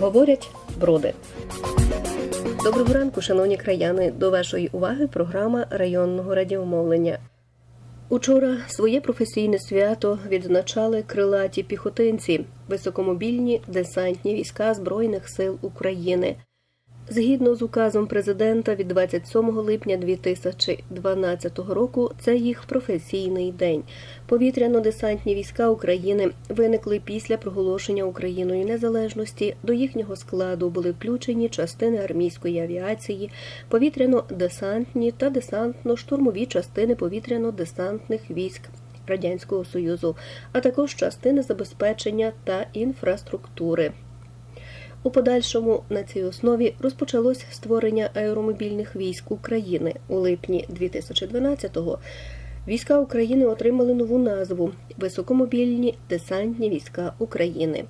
Говорять броди. Доброго ранку, шановні краяни. До вашої уваги програма районного радіомовлення. Учора своє професійне свято відзначали крилаті піхотинці, високомобільні десантні війська Збройних сил України. Згідно з указом президента від 27 липня 2012 року, це їх професійний день. Повітряно-десантні війська України виникли після проголошення Україною незалежності. До їхнього складу були включені частини армійської авіації, повітряно-десантні та десантно-штурмові частини повітряно-десантних військ. Радянського Союзу, а також частини забезпечення та інфраструктури. У подальшому на цій основі розпочалось створення аеромобільних військ України у липні 2012-го. Війська України отримали нову назву Високомобільні десантні війська України.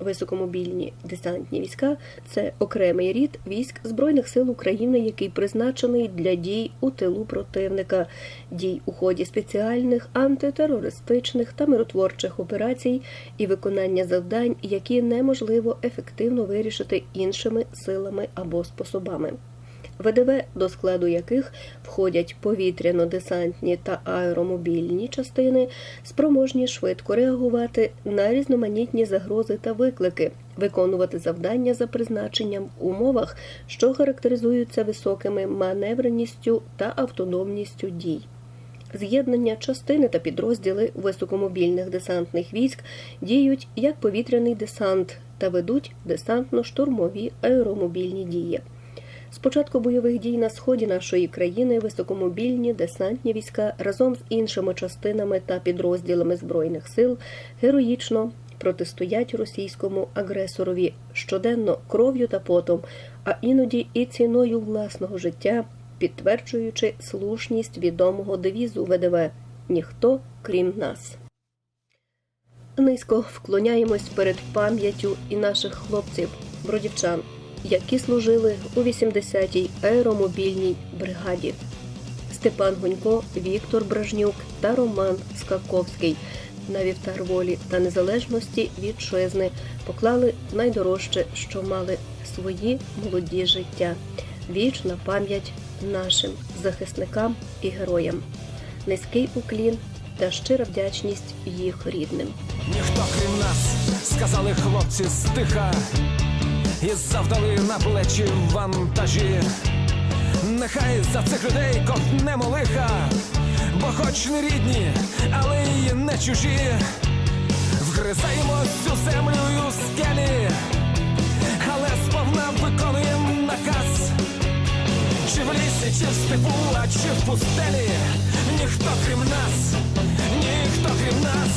Високомобільні десантні війська це окремий рід військ Збройних сил України, який призначений для дій у тилу противника, дій у ході спеціальних антитерористичних та миротворчих операцій і виконання завдань, які неможливо ефективно вирішити іншими силами або способами. ВДВ, до складу яких входять повітряно-десантні та аеромобільні частини, спроможні швидко реагувати на різноманітні загрози та виклики, виконувати завдання за призначенням в умовах, що характеризуються високими маневреністю та автономністю дій. З'єднання частини та підрозділи високомобільних десантних військ діють як повітряний десант та ведуть десантно-штурмові аеромобільні дії. З початку бойових дій на сході нашої країни високомобільні десантні війська разом з іншими частинами та підрозділами збройних сил героїчно протистоять російському агресорові щоденно кров'ю та потом, а іноді і ціною власного життя, підтверджуючи слушність відомого девізу ВДВ ніхто крім нас. Низько вклоняємось перед пам'яттю і наших хлопців, бродівчан які служили у 80-й аеромобільній бригаді. Степан Гунько, Віктор Бражнюк та Роман Скаковський на вівтар волі та незалежності вітчизни поклали найдорожче, що мали свої молоді життя. Вічна пам'ять нашим захисникам і героям, низький уклін та щира вдячність їх рідним. Ніхто крім нас, сказали хлопці стиха і завдали на плечі вантажі. Нехай за цих людей ковтнемо лиха, бо хоч не рідні, але й не чужі. Вгризаємось у землю у скелі, але сповна виконуємо наказ. Чи в лісі, чи в степу, а чи в пустелі, ніхто крім нас, ніхто крім нас,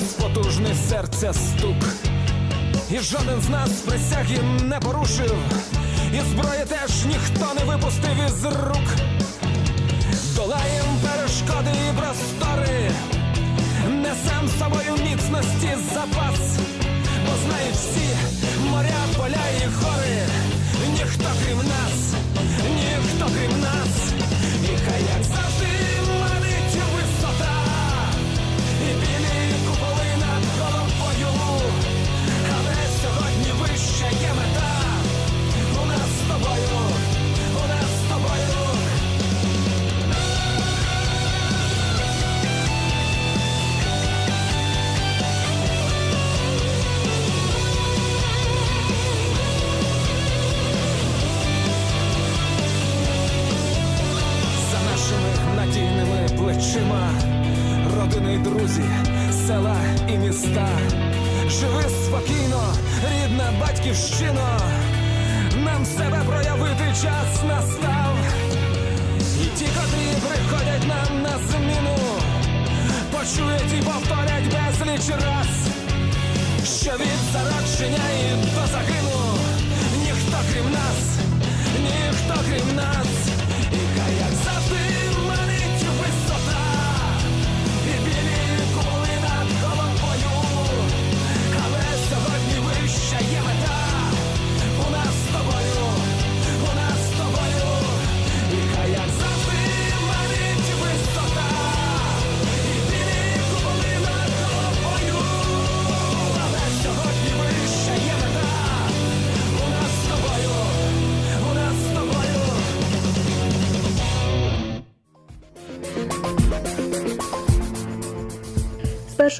нас потужне серця стук. І жоден з нас присяги не порушив, і зброї теж ніхто не випустив із рук. Долаєм перешкоди і простори, несем з собою міцності запас, бо знають всі моря, поля і гори, ніхто крім нас, ніхто крім нас, і хай як завжди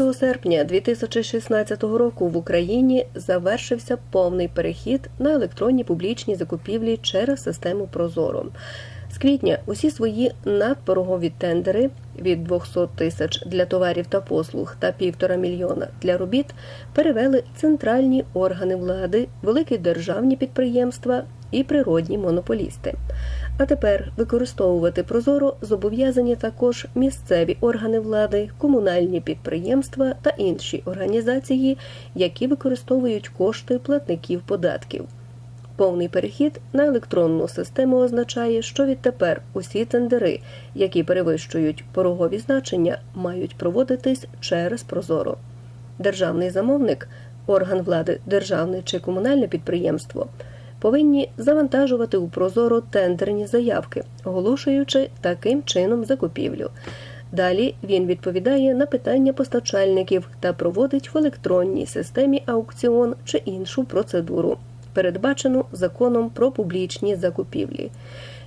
1 серпня 2016 року в Україні завершився повний перехід на електронні публічні закупівлі через систему Прозоро. Квітня усі свої надпорогові тендери від 200 тисяч для товарів та послуг та півтора мільйона для робіт перевели центральні органи влади, великі державні підприємства і природні монополісти. А тепер використовувати Прозоро зобов'язані також місцеві органи влади, комунальні підприємства та інші організації, які використовують кошти платників податків. Повний перехід на електронну систему означає, що відтепер усі тендери, які перевищують порогові значення, мають проводитись через Прозоро. Державний замовник, орган влади, державне чи комунальне підприємство повинні завантажувати у Прозоро тендерні заявки, оголошуючи таким чином закупівлю. Далі він відповідає на питання постачальників та проводить в електронній системі аукціон чи іншу процедуру, передбачену законом про публічні закупівлі.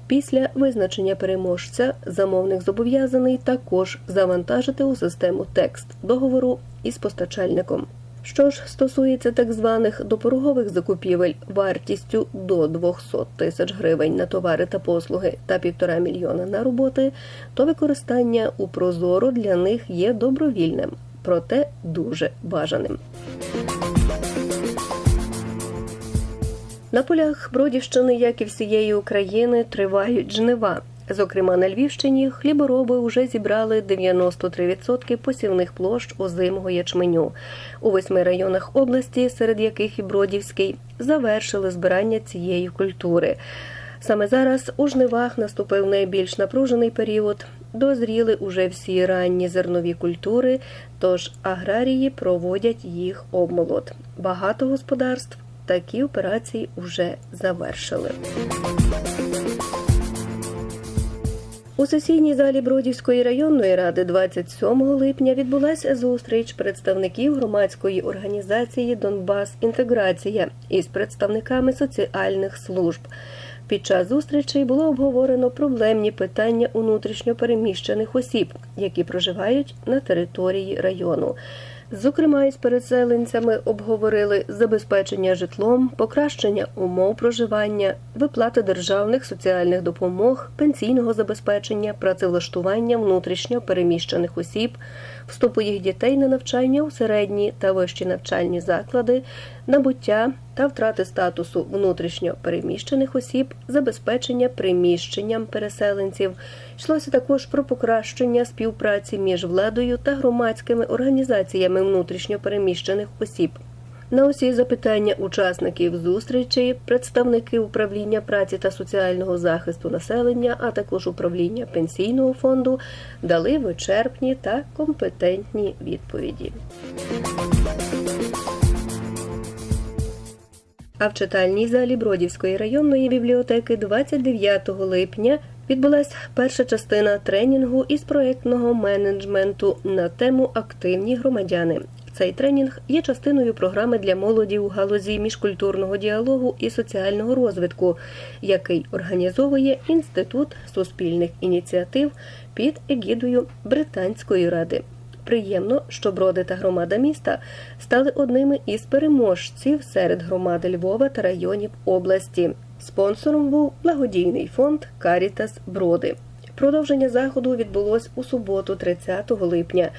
Після визначення переможця замовник зобов'язаний також завантажити у систему текст договору із постачальником. Що ж стосується так званих допорогових закупівель вартістю до 200 тисяч гривень на товари та послуги та півтора мільйона на роботи, то використання у Прозоро для них є добровільним, проте дуже бажаним. На полях Бродівщини, як і всієї України, тривають жнива. Зокрема, на Львівщині хлібороби вже зібрали 93% посівних площ озимого ячменю. У восьми районах області, серед яких і Бродівський, завершили збирання цієї культури. Саме зараз у жнивах наступив найбільш напружений період. Дозріли уже всі ранні зернові культури, тож аграрії проводять їх обмолот. Багато господарств такі операції вже завершили. У сесійній залі Бродівської районної ради 27 липня відбулася зустріч представників громадської організації Донбас Інтеграція із представниками соціальних служб. Під час зустрічей було обговорено проблемні питання внутрішньопереміщених осіб, які проживають на території району. Зокрема, із переселенцями обговорили забезпечення житлом, покращення умов проживання, виплати державних соціальних допомог, пенсійного забезпечення, працевлаштування внутрішньо переміщених осіб, вступу їх дітей на навчання у середні та вищі навчальні заклади, набуття та втрати статусу внутрішньо переміщених осіб, забезпечення приміщенням переселенців. Йшлося також про покращення співпраці між владою та громадськими організаціями внутрішньо переміщених осіб. На усі запитання учасників зустрічі представники управління праці та соціального захисту населення, а також управління пенсійного фонду дали вичерпні та компетентні відповіді. А в читальній залі Бродівської районної бібліотеки 29 липня відбулася перша частина тренінгу із проєктного менеджменту на тему Активні громадяни. Цей тренінг є частиною програми для молоді у галузі міжкультурного діалогу і соціального розвитку, який організовує Інститут суспільних ініціатив під егідою Британської ради. Приємно, що броди та громада міста стали одними із переможців серед громади Львова та районів області. Спонсором був благодійний фонд Карітас Броди. Продовження заходу відбулось у суботу, 30 липня.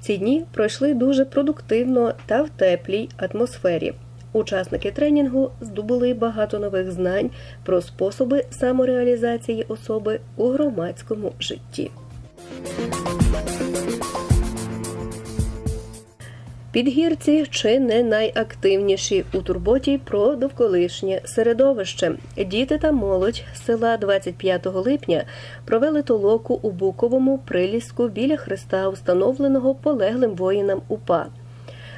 Ці дні пройшли дуже продуктивно та в теплій атмосфері. Учасники тренінгу здобули багато нових знань про способи самореалізації особи у громадському житті. Підгірці чи не найактивніші у турботі про довколишнє середовище. Діти та молодь села 25 липня провели толоку у Буковому приліску біля хреста, установленого полеглим воїнам УПА.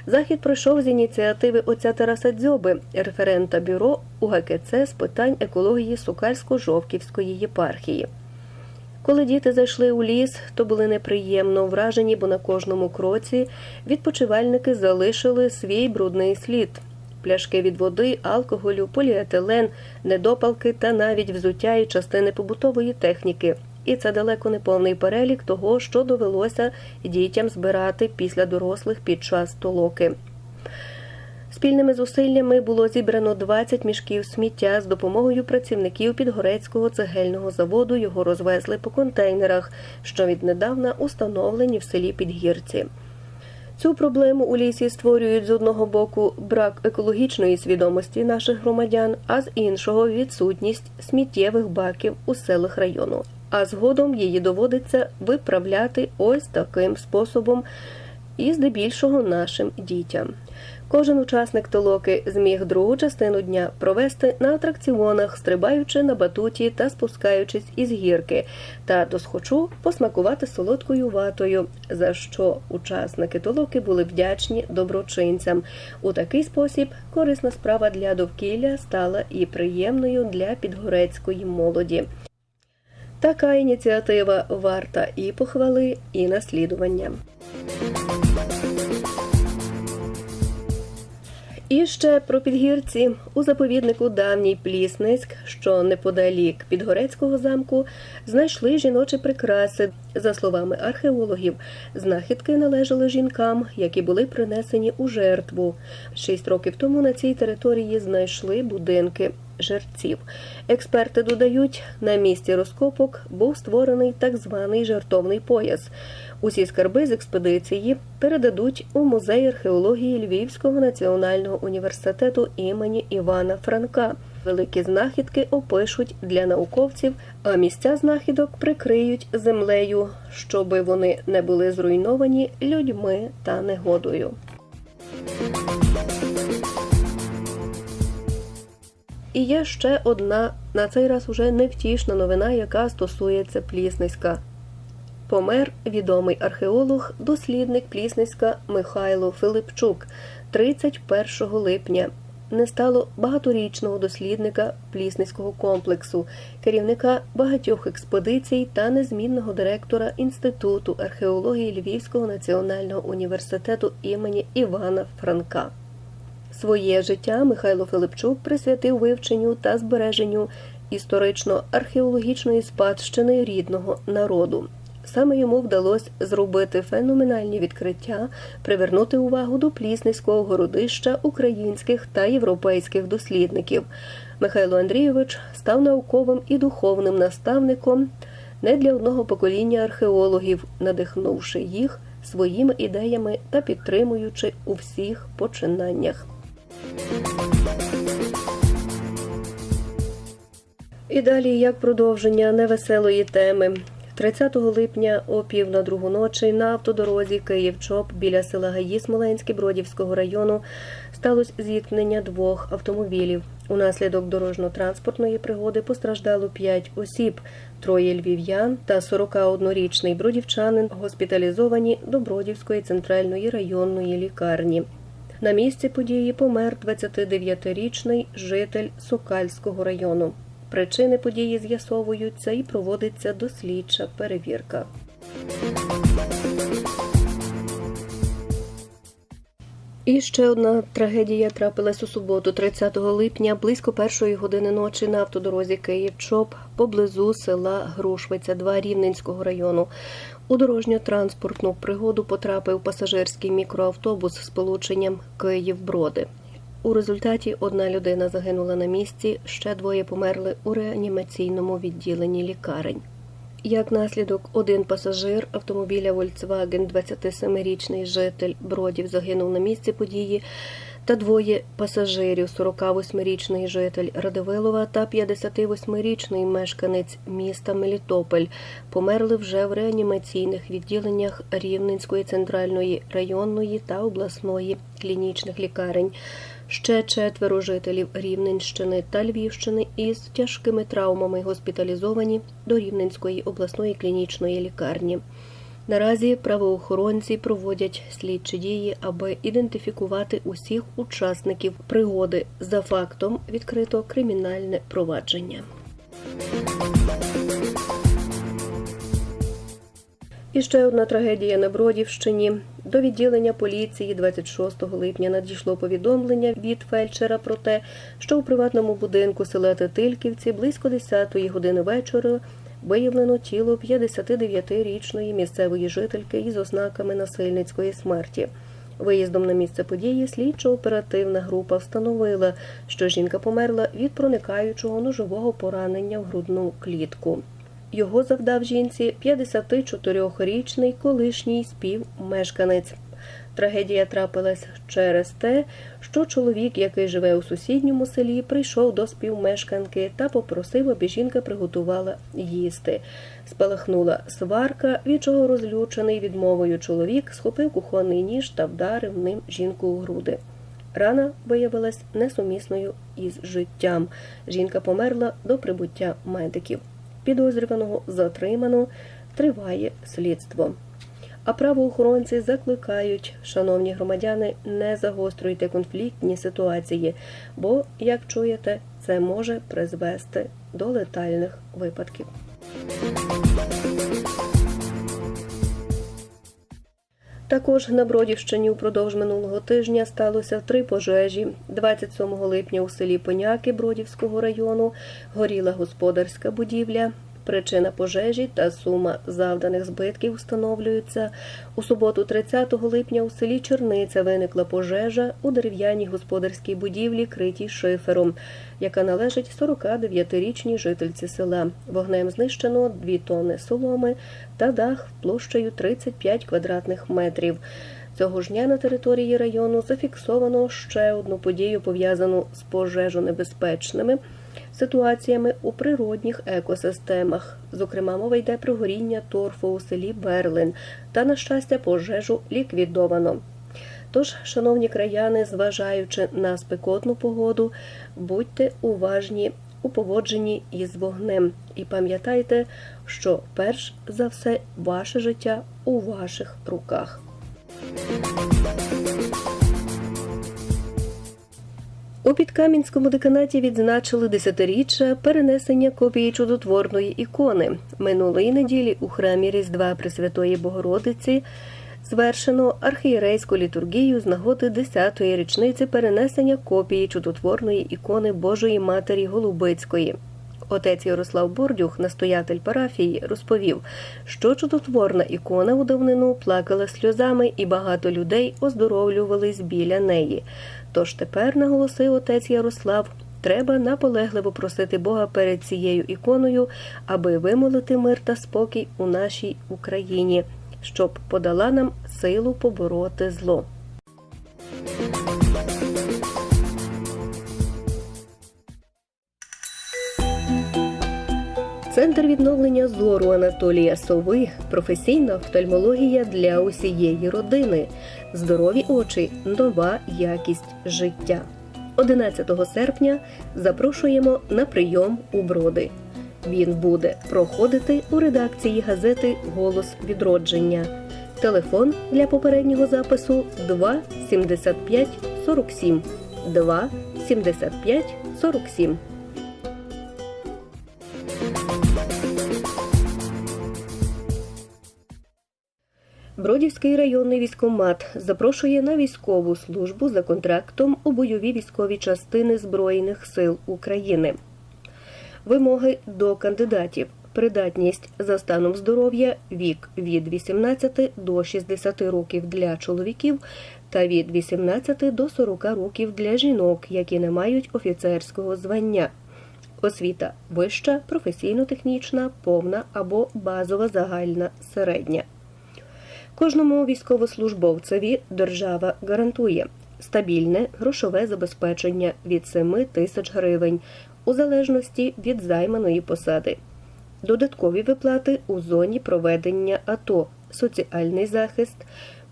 Захід пройшов з ініціативи отця Тараса Дзьоби, референта бюро УГКЦ з питань екології Сукальсько-Жовківської єпархії. Коли діти зайшли у ліс, то були неприємно вражені, бо на кожному кроці відпочивальники залишили свій брудний слід. Пляшки від води, алкоголю, поліетилен, недопалки та навіть взуття і частини побутової техніки. І це далеко не повний перелік того, що довелося дітям збирати після дорослих під час толоки. Спільними зусиллями було зібрано 20 мішків сміття з допомогою працівників Підгорецького цегельного заводу. Його розвезли по контейнерах, що віднедавна установлені в селі Підгірці. Цю проблему у лісі створюють з одного боку брак екологічної свідомості наших громадян, а з іншого відсутність сміттєвих баків у селах району. А згодом її доводиться виправляти ось таким способом, і здебільшого нашим дітям. Кожен учасник толоки зміг другу частину дня провести на атракціонах, стрибаючи на батуті та спускаючись із гірки, та досхочу посмакувати солодкою ватою, за що учасники толоки були вдячні доброчинцям. У такий спосіб корисна справа для довкілля стала і приємною для підгорецької молоді. Така ініціатива варта і похвали, і наслідування. І ще про підгірці у заповіднику давній Плісницьк, що неподалік Підгорецького замку, знайшли жіночі прикраси. За словами археологів, знахідки належали жінкам, які були принесені у жертву. Шість років тому на цій території знайшли будинки жерців. Експерти додають, на місці розкопок був створений так званий жартовний пояс. Усі скарби з експедиції передадуть у музей археології Львівського національного університету імені Івана Франка. Великі знахідки опишуть для науковців, а місця знахідок прикриють землею, щоби вони не були зруйновані людьми та негодою. І є ще одна, на цей раз уже невтішна новина, яка стосується Плісниська. Помер відомий археолог, дослідник Плісниська Михайло Филипчук 31 липня. Не стало багаторічного дослідника Плісницького комплексу, керівника багатьох експедицій та незмінного директора Інституту археології Львівського національного університету імені Івана Франка. Своє життя Михайло Филипчук присвятив вивченню та збереженню історично-археологічної спадщини рідного народу. Саме йому вдалося зробити феноменальні відкриття, привернути увагу до плісницького городища українських та європейських дослідників. Михайло Андрійович став науковим і духовним наставником не для одного покоління археологів, надихнувши їх своїми ідеями та підтримуючи у всіх починаннях. І далі як продовження невеселої теми. 30 липня о пів на другу ночі на автодорозі Київ-Чоп біля села Гаї Смоленське Бродівського району сталося зіткнення двох автомобілів. Унаслідок дорожньо-транспортної пригоди постраждало 5 осіб, троє львів'ян та 41-річний бродівчанин госпіталізовані до Бродівської центральної районної лікарні. На місці події помер 29-річний житель Сокальського району. Причини події з'ясовуються і проводиться дослідча перевірка. І ще одна трагедія трапилась у суботу, 30 липня, близько першої години ночі на автодорозі Київ-Чоп поблизу села Грушвиця, 2 Рівненського району. У дорожньо-транспортну пригоду потрапив пасажирський мікроавтобус з полученням Київ-Броди. У результаті одна людина загинула на місці, ще двоє померли у реанімаційному відділенні лікарень. Як наслідок, один пасажир автомобіля Volkswagen, 27-річний житель Бродів, загинув на місці події. Та двоє пасажирів 48-річний житель Радивилова та 58-річний мешканець міста Мелітополь померли вже в реанімаційних відділеннях Рівненської центральної районної та обласної клінічних лікарень. Ще четверо жителів Рівненщини та Львівщини із тяжкими травмами госпіталізовані до Рівненської обласної клінічної лікарні. Наразі правоохоронці проводять слідчі дії, аби ідентифікувати усіх учасників пригоди. За фактом відкрито кримінальне провадження. І ще одна трагедія на Бродівщині. До відділення поліції 26 липня надійшло повідомлення від фельдшера про те, що у приватному будинку села Тетильківці близько 10-ї години вечора виявлено тіло 59-річної місцевої жительки із ознаками насильницької смерті. Виїздом на місце події слідчо-оперативна група встановила, що жінка померла від проникаючого ножового поранення в грудну клітку. Його завдав жінці 54-річний колишній співмешканець. Трагедія трапилась через те, що чоловік, який живе у сусідньому селі, прийшов до співмешканки та попросив, аби жінка приготувала їсти. Спалахнула сварка, від чого розлючений відмовою чоловік схопив кухонний ніж та вдарив ним жінку у груди. Рана виявилась несумісною із життям. Жінка померла до прибуття медиків. Підозрюваного затримано, триває слідство. А правоохоронці закликають, шановні громадяни, не загострюйте конфліктні ситуації, бо, як чуєте, це може призвести до летальних випадків. Також на Бродівщині упродовж минулого тижня сталося три пожежі. 27 липня у селі Поняки Бродівського району горіла господарська будівля. Причина пожежі та сума завданих збитків встановлюються. У суботу, 30 липня, у селі Черниця виникла пожежа у дерев'яній господарській будівлі, критій шифером, яка належить 49-річній жительці села. Вогнем знищено 2 тонни соломи та дах площею 35 квадратних метрів. Цього ж дня на території району зафіксовано ще одну подію, пов'язану з пожежонебезпечними ситуаціями у природних екосистемах. Зокрема, мова йде про горіння торфу у селі Берлин та, на щастя, пожежу ліквідовано. Тож, шановні краяни, зважаючи на спекотну погоду, будьте уважні у поводженні із вогнем і пам'ятайте, що перш за все ваше життя у ваших руках. У Підкам'янському деканаті відзначили десятиріччя перенесення копії чудотворної ікони. Минулої неділі у храмі Різдва Пресвятої Богородиці звершено архієрейську літургію з нагоди 10-ї річниці перенесення копії чудотворної ікони Божої Матері Голубицької. Отець Ярослав Бордюх, настоятель парафії, розповів, що чудотворна ікона у давнину плакала сльозами, і багато людей оздоровлювались біля неї. Тож тепер, наголосив отець Ярослав, треба наполегливо просити Бога перед цією іконою, аби вимолити мир та спокій у нашій Україні, щоб подала нам силу побороти зло. Центр відновлення зору Анатолія Сови професійна офтальмологія для усієї родини. Здорові очі, нова якість життя. 11 серпня запрошуємо на прийом у броди. Він буде проходити у редакції газети Голос відродження. Телефон для попереднього запису 2 75 47 2 75 47. Бродівський районний військомат запрошує на військову службу за контрактом у бойові військові частини Збройних сил України. Вимоги до кандидатів: придатність за станом здоров'я, вік від 18 до 60 років для чоловіків та від 18 до 40 років для жінок, які не мають офіцерського звання. Освіта вища, професійно-технічна, повна або базова загальна середня. Кожному військовослужбовцеві держава гарантує стабільне грошове забезпечення від 7 тисяч гривень у залежності від займаної посади, додаткові виплати у зоні проведення АТО, соціальний захист,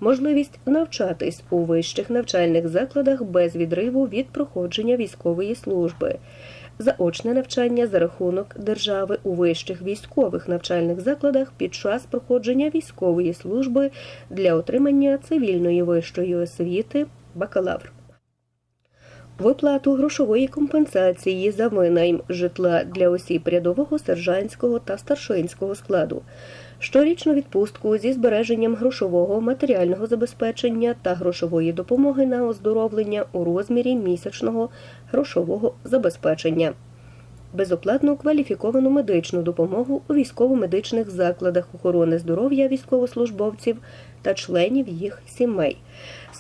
можливість навчатись у вищих навчальних закладах без відриву від проходження військової служби, заочне навчання за рахунок держави у вищих військових навчальних закладах під час проходження військової служби для отримання цивільної вищої освіти бакалавр. Виплату грошової компенсації за винайм житла для осіб рядового, сержантського та старшинського складу, щорічну відпустку зі збереженням грошового матеріального забезпечення та грошової допомоги на оздоровлення у розмірі місячного грошового забезпечення. Безоплатну кваліфіковану медичну допомогу у військово-медичних закладах охорони здоров'я військовослужбовців та членів їх сімей,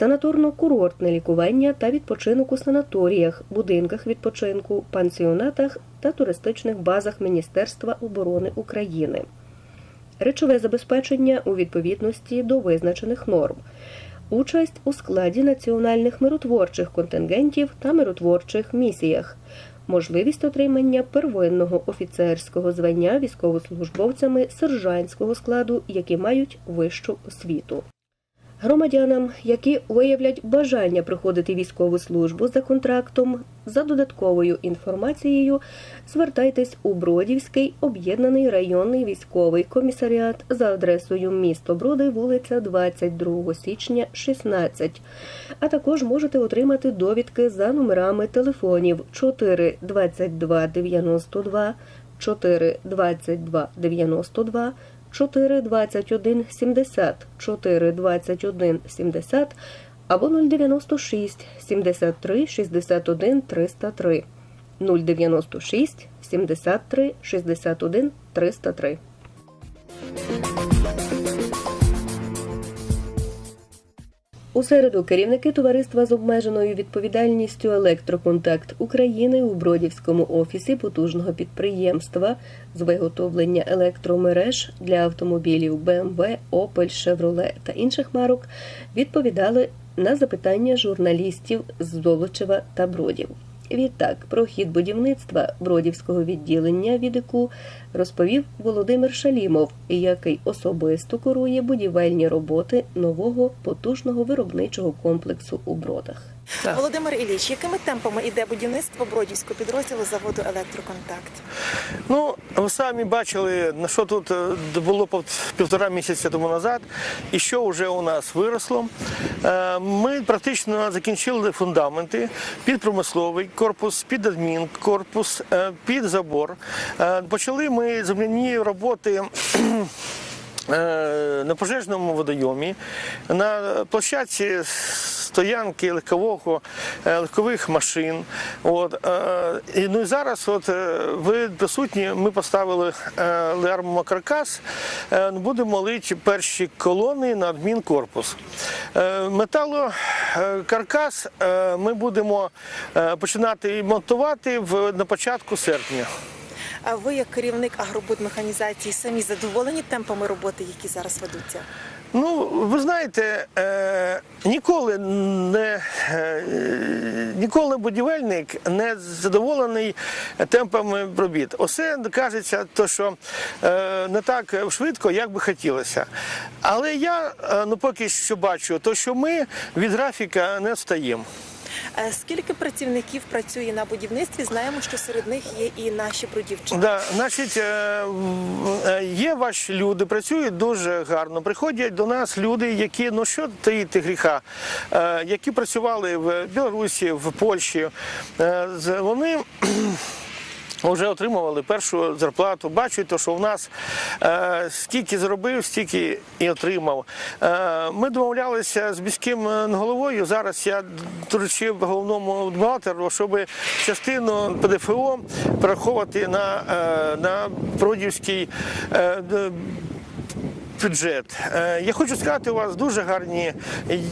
санаторно-курортне лікування та відпочинок у санаторіях, будинках відпочинку, пансіонатах та туристичних базах Міністерства оборони України, речове забезпечення у відповідності до визначених норм. Участь у складі національних миротворчих контингентів та миротворчих місіях, можливість отримання первинного офіцерського звання військовослужбовцями сержантського складу, які мають вищу освіту. Громадянам, які виявлять бажання проходити військову службу за контрактом, за додатковою інформацією, звертайтесь у Бродівський об'єднаний районний військовий комісаріат за адресою місто Броди, вулиця 22 січня, 16. А також можете отримати довідки за номерами телефонів 4 22 92, 4 22 92, 4 21 70, 4 21 70 або 096 73 61 303, 096 73 61 303. У середу керівники товариства з обмеженою відповідальністю Електроконтакт України у Бродівському офісі потужного підприємства з виготовлення електромереж для автомобілів BMW, Opel, Chevrolet та інших марок відповідали на запитання журналістів з Золочева та Бродів. Відтак про хід будівництва Бродівського відділення відику розповів Володимир Шалімов, який особисто курує будівельні роботи нового потужного виробничого комплексу у Бродах. Так. Володимир Ілліч, якими темпами йде будівництво Бродівського підрозділу заводу Електроконтакт? Ну, ви самі бачили, на що тут е, було півтора місяця тому назад, і що вже у нас виросло. Е, Ми практично закінчили фундаменти під промисловий корпус, під адмінкорпус, е, під забор. Почали ми земляні роботи. Е, На пожежному водойомі, на площадці стоянки легкового, е, легкових машин. От, е, і, ну і зараз, от, е, ви присутні, ми поставили е, леармокаркас, е, будемо лити перші колони на адмінкорпус. Е, Металокаркас е, ми будемо е, починати монтувати на початку серпня. А ви, як керівник агробудмеханізації, самі задоволені темпами роботи, які зараз ведуться? Ну, ви знаєте, е, ніколи не е, ніколи будівельник не задоволений темпами робіт. Усе кажеться, то що е, не так швидко, як би хотілося. Але я е, ну поки що бачу, то що ми від графіка не встаємо. Е, Скільки працівників працює на будівництві? Знаємо, що серед них є і наші бродівчани. Да, значить, е, е, є ваші люди, працюють дуже гарно. Приходять до нас люди, які ну що таїти гріха, які працювали в Білорусі, в Польщі. Вони. Вже отримували першу зарплату. Бачите, що в нас е, скільки зробив, стільки і отримав. Е, ми домовлялися з міським е, головою. Зараз я доручив головному бухгалтеру, щоб частину ПДФО перераховувати на, е, на Бродівський. Е, бюджет. Е, Я хочу сказати, у вас дуже гарні.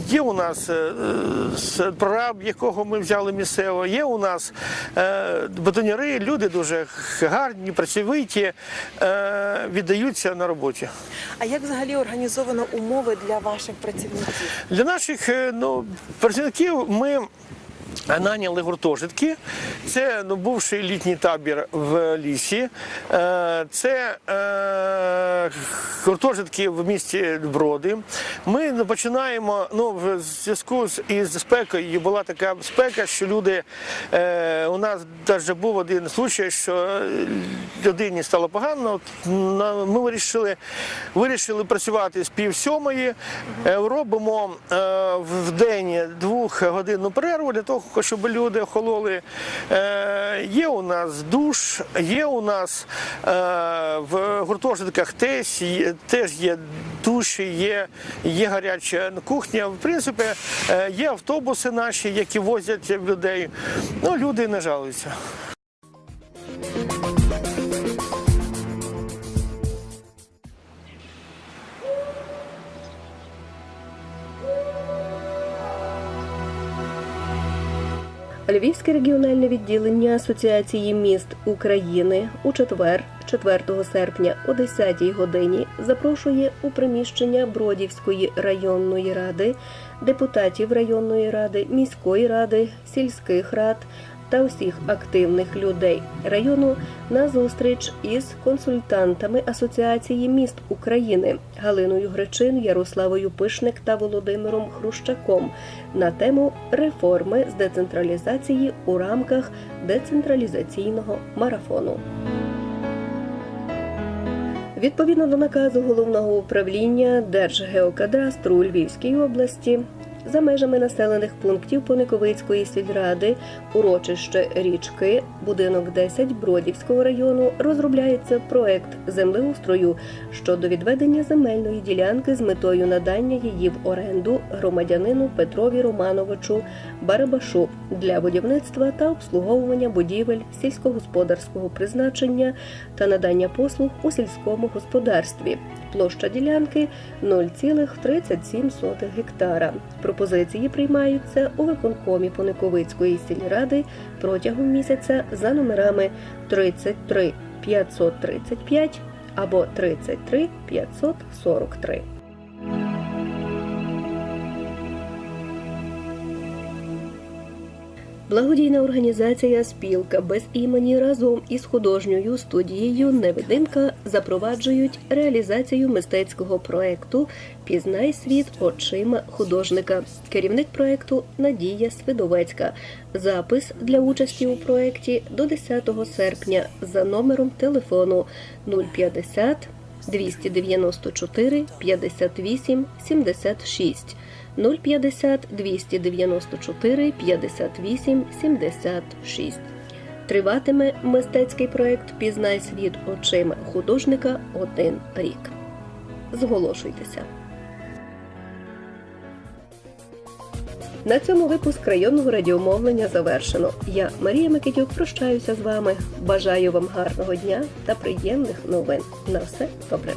Є у нас е, прораб, якого ми взяли місцево. Є у нас е, бетоняри, люди дуже гарні, працьовиті, віддаються на роботі. А як взагалі організовано умови для ваших працівників? Для наших ну, працівників ми наняли гуртожитки. Це ну, бувший літній табір в лісі. Е, Це е, гуртожитки в місті Броди. Ми ну, починаємо ну, в зв'язку з із спекою. Була така спека, що люди е, у нас навіть був один случай, що е, людині стало погано. Ми вирішили, вирішили працювати з пів сьомої. Е, Робимо е, в день двохгодинну перерву для того, щоб люди охололи. Е, Є у нас душ, є у нас е, в гуртожитках теж, теж є душі, є, є гаряча кухня. В принципі, е, є автобуси наші, які возять людей. Ну, люди не жалуються. Львівське регіональне відділення Асоціації міст України у четвер, 4 серпня о 10 годині запрошує у приміщення Бродівської районної ради депутатів районної ради, міської ради, сільських рад та усіх активних людей району на зустріч із консультантами Асоціації міст України Галиною Гречин, Ярославою Пишник та Володимиром Хрущаком на тему реформи з децентралізації у рамках децентралізаційного марафону. Відповідно до наказу головного управління Держгеокадастру у Львівській області. За межами населених пунктів Пониковицької сільради, урочище річки, будинок 10 Бродівського району розробляється проект землеустрою щодо відведення земельної ділянки з метою надання її в оренду громадянину Петрові Романовичу Барабашу для будівництва та обслуговування будівель сільськогосподарського призначення та надання послуг у сільському господарстві. Площа ділянки 0,37 гектара. Пропозиції приймаються у виконкомі Пониковицької сільради протягом місяця за номерами 33 535 або 33 543. Благодійна організація Спілка без імені разом із художньою студією Невидимка запроваджують реалізацію мистецького проекту Пізнай світ очима художника. Керівник проекту Надія Свидовецька. Запис для участі у проекті до 10 серпня за номером телефону 050 294 58 76 050 294 58 76. Триватиме мистецький проект Пізнай світ очима художника один рік. Зголошуйтеся. На цьому випуск районного радіомовлення завершено. Я, Марія Микитюк, прощаюся з вами. Бажаю вам гарного дня та приємних новин. На все добре.